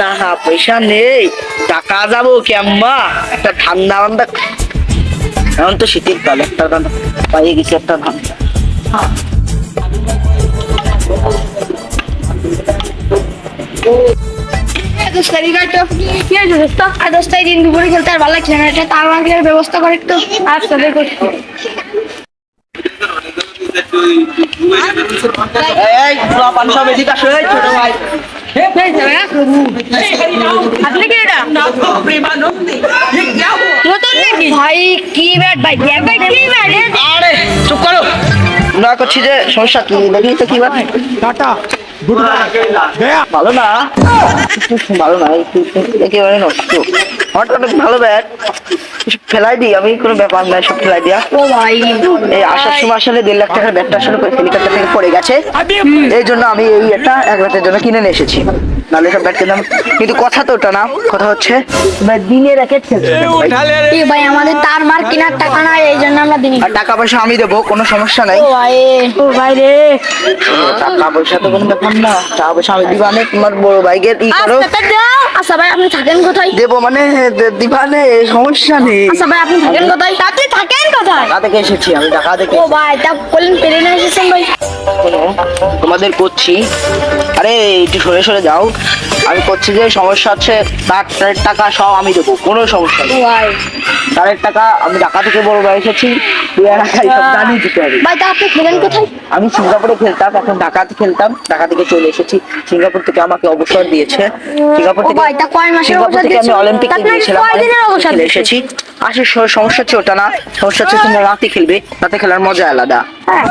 টাকা পয়সা নেই টাকা যাব কেম্মা একটা ঠান্ডা বান্দা। এখন তো শীতের কাল একটা ধান পাইয়ে গেছি একটা ধান দিন দুপুরে খেলতে আর ভালো লাগছে না এটা তার মার্কেটের ব্যবস্থা করে একটু। এই পুরা हे पैसा है असली की बेटा ना तो प्रेमानंदी ये क्या हुआ वो तो लेगी भाई की बैट भाई ये बैट की बैट अरे चुप करो ना कुछ चीजें समस्या की लगी तो की बात टाटा ভালো না? ভালো না একেবারে নষ্ট। ভালো ব্যাট ফেলাই দিই আমি কোনো ব্যাপার নাই সব ফেলাই দিয়া। এই আসার সময় আসলে দেড় লাখ টাকার ব্যাটটা আসলে হেলিকপ্টার থেকে পড়ে গেছে। এই জন্য আমি এই একটা এক রাতের জন্য কিনে নিয়ে এসেছি। নাহলে সব ব্যাট কিনলাম কিন্তু কথা তো ওটা না কথা হচ্ছে দিনের আমাদের তার মার কেনার টাকা নাই এই আর টাকা পয়সা আমি দেবো কোনো সমস্যা নাই। ও ভাই। ও ভাই রে। টাকা পয়সা তো কোনো ব্যাপার না। টাকা পয়সা আমি দিবানে তোমার বড় ভাইকে ই করো। আচ্ছা আচ্ছা ভাই আপনি থাকেন কোথায়? দেবো মানে দিবানে সমস্যা নেই। আচ্ছা ভাই আপনি থাকেন কোথায়? আপনি থাকেন কোথায়? টাকা থেকে এসেছি আমি টাকা থেকে ও ভাই তা বললেন প্লেনে এসেছেন ভাই। তোমাদের করছি। আরে একটু সরে সরে যাও। আমি করছি যে সমস্যা হচ্ছে তার টাকা সব আমি দেবো কোনো সমস্যা নেই। ভাই। তারের টাকা আমি ঢাকা থেকে বড় ভাই এসেছি তুই সব জানিয়ে দিতে হবে। ভাই তা আপনি খেলেন কোথায়? আমি সিঙ্গাপুরে খেলতাম এখন ঢাকাতে খেলতাম ঢাকা থেকে চলে এসেছি। সিঙ্গাপুর থেকে আমাকে অবসর দিয়েছে। সিঙ্গাপুর থেকে ভাই, তা কয় মাসের অবসর থেকে আমি দিয়েছে? অলিম্পিকে গিয়েছিলাম কয় দিনের অবসর এসেছি। আসলে সমস্যা হচ্ছে ওটা না। সমস্যা হচ্ছে তোমরা রাতে খেলবে রাতে খেলার মজা আলাদা। হ্যাঁ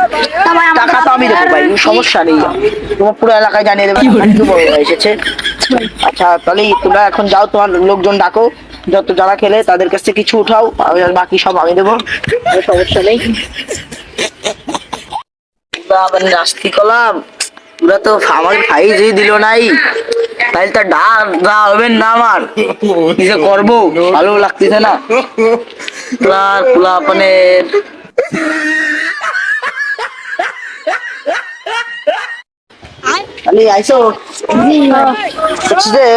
টাকা তো আমি দেবো ভাই সমস্যা নেই। তোমার পুরো এলাকায় জানিয়ে দেবে এসেছে। আচ্ছা তাহলে তোমরা এখন যাও তোমার লোকজন ডাকো। যত যারা খেলে তাদের কাছ থেকে কিছু উঠাও আমি বাকি সব আমি দেবো। কোনো সমস্যা নেই। আবার নাস্তি করলাম তোরা তো আমার ভাই যে দিল নাই। তাহলে তো ডাক দা হবে না আমার। করব? ভালো লাগতেছে না। তোলা মানে আলি আইসো। যে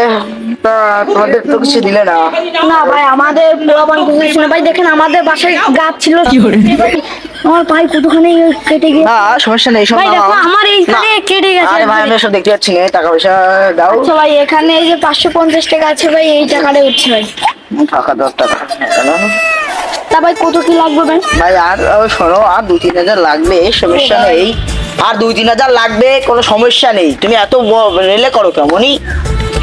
তোমাদের তো কিছু দিলে না। না ভাই আমাদের পোলাপান কিছু শুনে ভাই দেখেন আমাদের বাসায় গাছ ছিল। আমার ভাই কতখানি কেটে গিয়ে না সমস্যা নেই ভাই দেখো আমার এইখানে কেটে গেছে আরে ভাই আমি সব দেখতে পাচ্ছি না টাকা পয়সা দাও। আচ্ছা ভাই এখানে এই যে পাঁচশো পঞ্চাশ টাকা আছে ভাই এই টাকাটা উঠছে ভাই। টাকা দশ টাকা তা ভাই কত কি লাগবে ভাই? ভাই আর শোনো আর দুই তিন হাজার লাগবে সমস্যা নেই। আর দুই তিন হাজার লাগবে কোনো সমস্যা নেই। তুমি এত রেলে করো কেমনই?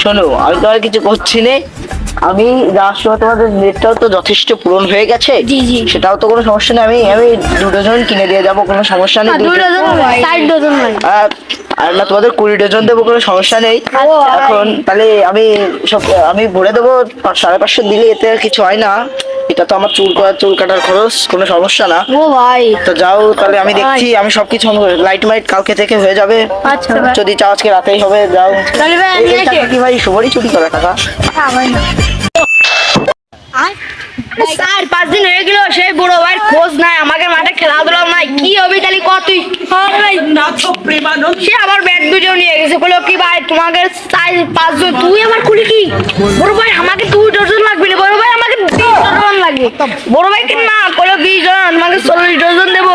শোনো আমি তো আর কিছু করছি না। আমি রাষ্ট্র তোমাদের নেটটাও তো যথেষ্ট পূরণ হয়ে গেছে। জি, জি। সেটাও তো কোনো সমস্যা নেই। আমি আমি দু ডজন কিনে দিয়ে যাব কোনো সমস্যা নেই। না, ডজন ষাট ডজন ভাই আর আর না তোমাদের কুড়ি ডজন দেবো কোনো সমস্যা নেই। আচ্ছা। এখন তাহলে আমি সব আমি ভরে দেবো সাড়ে পাঁচশো দিলে এতে আর কিছু হয় না। এটা তো আমার চুল করা চুল কাটার খরচ কোনো সমস্যা না। ও ভাই। তো যাও তাহলে আমি দেখছি আমি সবকিছু লাইট মাইট কালকে থেকে হয়ে যাবে। আচ্ছা যদি চাও আজকে রাতেই হবে যাও। তাহলে ভাই আমি কি ভাই সবারই চুরি করা টাকা? হ্যাঁ, না। স্যার পাঁচ দিন হয়ে গেল সেই বুড়ো ভাইয়ের খোঁজ মাঠে ভাই কি হবে তাহলে কতই সে আবার ব্যাট দুজন নিয়ে গেছে বলো কি ভাই তোমাকে পাঁচজন তুই আমার খুলি কি বড় ভাই আমাকে তুই ডজন লাগবে না বড় ভাই আমাকে ডজন লাগে বড় ভাইকে না বলো কি জন আমাকে চল্লিশ ডজন দেবো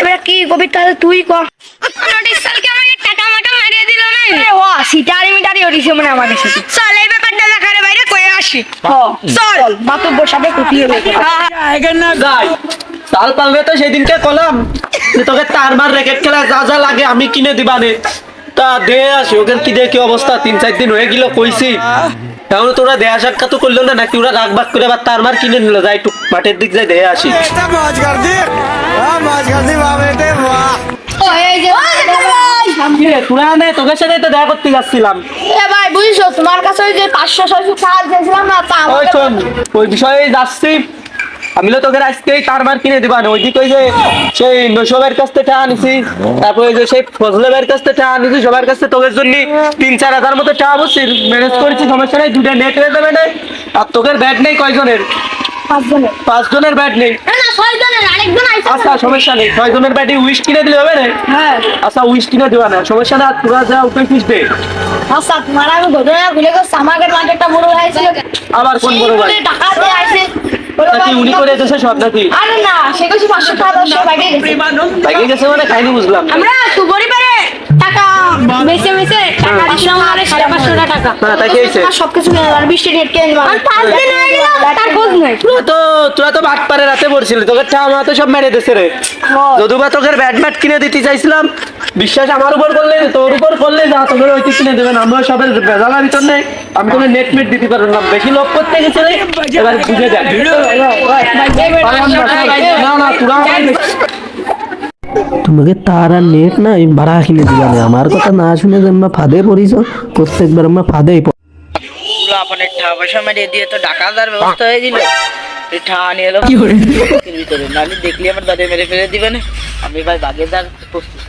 এবার কি কবি তাহলে তুই ক টাকা মাটা মারিয়ে দিল না ও সিটারি মিটারি ওরিছে মনে আমার কাছে চল এই ব্যাপারটা দেখারে বাইরে কয়ে আসি চল বাতব্য সাথে কুটিয়ে দেবো না তাল পালবে তো সেদিনকে কলাম। তোকে তার মার খেলা যা যা লাগে আমি কিনে দিবা নে তা দে আসি ওখান কি দেখি অবস্থা? তিন চার দিন হয়ে গেল কইছি। এখন তোরা দেহা সাক্ষাৎ তো করল না নাকি ওরা রাগ করে আবার তার মার কিনে নিল? যাই মাঠের দিক আসি। নে তোকে করতে যাচ্ছিলাম। ভাই তোমার কাছে পাঁচশো ছয়শো সাহায্য ওই বিষয়ে যাচ্ছি। আমি তো তোকে আজকেই তার মার কিনে ওইদিকে ওই যে সেই নৈশবের কাছ থেকে টাকা আনিছি তারপরে ওই যে সেই ফজলেবের কাছ থেকে টাকা আনিছি সবার কাছ থেকে তোদের জন্য তিন চার হাজার মতো টাকা বসছি ম্যানেজ করেছি সমস্যা নেই দুটা নেট হয়ে যাবে না আর তোকের ব্যাট নেই কয়জনের? ব্যাট নেই। আচ্ছা সমস্যা নেই ছয় জনের ব্যাটে উইশ কিনে দিলে হবে না? হ্যাঁ। আচ্ছা উইশ কিনে দেওয়া না সমস্যা না তোরা যা খুঁজবে। আচ্ছা তোমার আমি ঘটনা ভুলে গেছি আমাকে মাঝে একটা বড় ভাই ছিল। আবার কোন বড় ভাই? টাকা দিয়ে উনি করে দিয়েছে সব নাকি? আরে না সে কিছু পাঁচশো টাকা দশশো বাইকে গেছে। মানে খাইনি বুঝলাম। আমরা পরিবারে টাকা। বেঁচে বেঁচে টাকা দিছিলাম আমাদের সাড়ে পাঁচশো টাকা। হ্যাঁ, তাই কি হয়েছে? সব কিছু নিয়ে গেল বৃষ্টি ডেট পাঁচ দিন হয়ে গেল তার খোঁজ নেই। তোরা তো তোরা তো বাট পারে রাতে পড়ছিলি তোকে টামা তো সব মেরে দিছে রে। যদু বা তোকে ব্যাট ম্যাট কিনে দিতে চাইছিলাম বিশ্বাস আমার উপর করলে তোর উপর করলে যা তোকে ওই কিনে দেবেন আমরা সবের বেজালার ভিতর নেই আমি তোকে নেট মেট দিতে পারব না। বেশি লোক করতে গেছিলে এবার বুঝে দেখ। না না। তোরা তোমাকে তার আর নেট না আমি ভাড়া কিনে দিবা না। আমার কথা না শুনে যে আমরা ফাঁদে পড়িছ প্রত্যেকবার আমরা ফাঁদেই পড়ি। পুরো আপনার ঠা পয়সা মেরে দিয়ে তো ব্যবস্থা হয়ে ঠা নিয়ে এলো। ভিতরে? নাহলে দেখলি আমার দাদা মেরে ফেলে দিবে না। আমি ভাই বাগেদার প্রস্তুত।